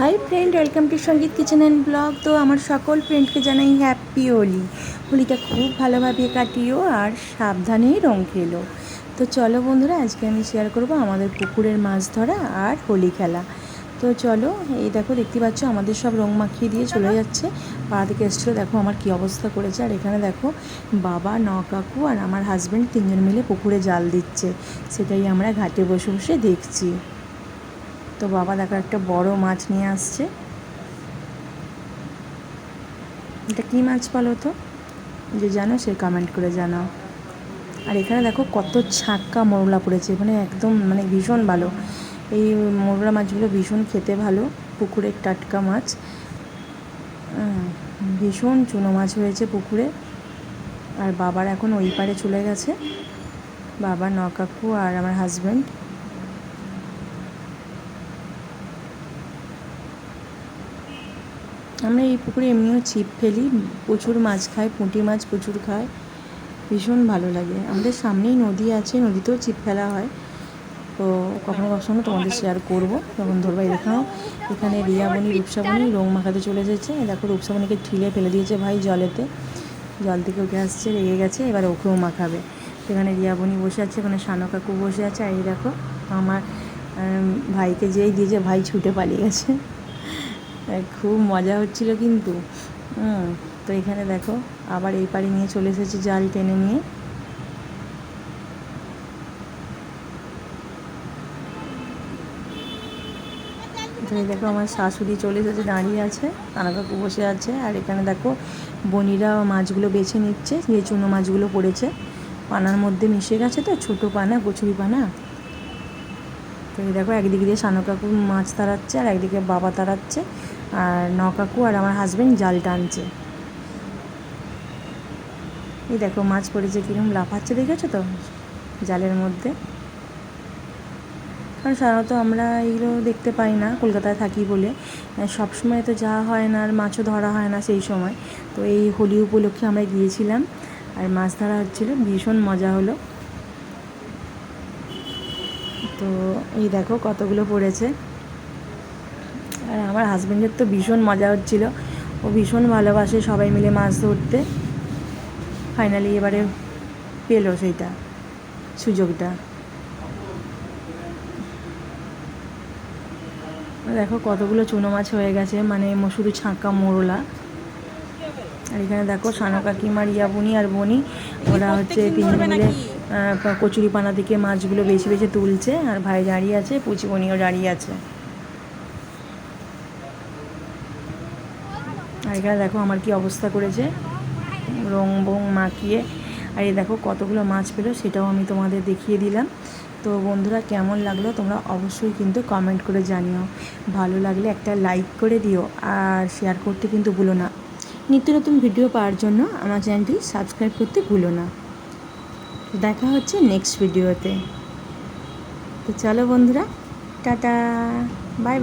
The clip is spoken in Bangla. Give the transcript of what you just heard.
Hi friend welcome to Sangeet kitchen and blog তো আমার সকল ফ্রেন্ডকে জানাই হ্যাপি হোলি হোলিটা খুব ভালোভাবে কাটিও আর সাবধানেই রং খেলো। তো চলো বন্ধুরা, আজকে আমি শেয়ার করব আমাদের পুকুরের মাছ ধরা আর হোলি খেলা। তো চলো, এই দেখো, দেখতে পাচ্ছ, আমাদের সব রং মাখিয়ে দিয়ে চলে যাচ্ছে। পাড়া থেকে এসছিলো, দেখো আমার কী অবস্থা করেছে। আর এখানে দেখো, বাবা ন কাকু আর আমার হাজব্যান্ড তিনজন মিলে পুকুরে জাল দিচ্ছে। সেটাই আমরা ঘাটে বসে বসে দেখছি। তো বাবা দেখো একটা বড় মাছ নিয়ে আসছে। এটা কী মাছ বলো তো? যে জানো সে কমেন্ট করে জানাও। আর এখানে দেখো কত ছাক্কা মোরলা পড়েছে মানে একদম মানে ভীষণ ভালো। এই মোরলা মাছগুলো ভীষণ খেতে ভালো পুকুরের টাটকা মাছ। ভীষণ চুনো মাছ হয়েছে পুকুরে। আর বাবার এখন ওই পারে চলে গেছে। বাবা নকাকু আর আমার হাজব্যান্ড আমরা এই পুকুরে এমনিও ছিপ ফেলি, প্রচুর মাছ খাই, পুঁটি মাছ প্রচুর খায় ভীষণ ভালো লাগে। আমাদের সামনেই নদী আছে, নদীতেও ছিপ ফেলা হয়। তো কখনো কখনো তোমাদের শেয়ার করব। যখন ধরবো দেখাও এখানে রিয়াবনি রূপসাবনি রং মাখাতে চলে এসেছে। দেখো রূপসাবনিকে ঠিলে ফেলে দিয়েছে ভাই জলেতে। জল থেকে উঠে আসছে রেগে গেছে, এবার ওকেও মাখাবে। সেখানে রিয়াবনি বসে আছে ওখানে সানো কাকু বসে আছে। আর এই দেখো, আমার ভাইকে যেই দিয়েছে, ভাই ছুটে পালিয়ে গেছে। খুব মজা হচ্ছিল কিন্তু। তো এখানে দেখো, আবার এই পাড়ি নিয়ে চলে এসেছে জাল টেনে নিয়ে। এখানে দেখো আমার শাশুড়ি চলে এসেছে, দাঁড়িয়ে আছে তানা কাকু বসে আছে, আর এখানে দেখো বনিরা মাছগুলো বেছে নিচ্ছে, যে চুনো মাছগুলো পড়েছে। পানার মধ্যে মিশে গেছে তো, ছোটো পানা কচুরি পানা। তো দেখো একদিকে দিয়ে সানো কাকু মাছ তাড়াচ্ছে, আর একদিকে বাবা তাড়াচ্ছে। আর নকাকু আর আমার হাজব্যান্ড জাল টানছে। এই দেখো, মাছ পড়েছে কীরকম লাফাচ্ছে, দেখেছ তো? জালের মধ্যে। কারণ সাধারণত আমরা এইগুলো দেখতে পাই না, কলকাতায় থাকি বলে। সবসময় তো যাওয়া হয় না আর মাছও ধরা হয় না সেই সময়। তো এই হোলি উপলক্ষে আমরা গিয়েছিলাম আর মাছ ধরা হচ্ছিল, ভীষণ মজা হলো। তো এই দেখো কতগুলো পড়েছে। আর আমার হাজব্যান্ডের তো ভীষণ মজা হচ্ছিল। ও ভীষণ ভালোবাসে সবাই মিলে মাছ ধরতে। ফাইনালি এবারে পেল সেইটা সুযোগটা। দেখো কতগুলো চুনো মাছ হয়ে গেছে মানে শুধু ছাঁকা মোরলা। আর এখানে দেখো সানো কাকিমা রিয়াবুনি আর বনি ওরা হচ্ছে তিনজন মিলে কচুরি পানা থেকে মাছগুলো বেছে বেছে তুলছে আর ভাই দাঁড়িয়ে আছে পুচি বনিও দাঁড়িয়ে আছে। এখানে দেখো আমার কি অবস্থা করেছে। রং বং মাখিয়ে। আর এই দেখো কতগুলো মাছ পেল, সেটাও আমি তোমাদের দেখিয়ে দিলাম। তো বন্ধুরা, কেমন লাগল তোমরা অবশ্যই কিন্তু কমেন্ট করে জানিও। ভালো লাগলে একটা লাইক করে দিও, আর শেয়ার করতে কিন্তু ভুলো না। নিত্য নতুন ভিডিও পাওয়ার জন্য আমার চ্যানেলটি সাবস্ক্রাইব করতে ভুলো না। দেখা হচ্ছে নেক্সট ভিডিওতে তো। চলো বন্ধুরা, টাটা বাই বাই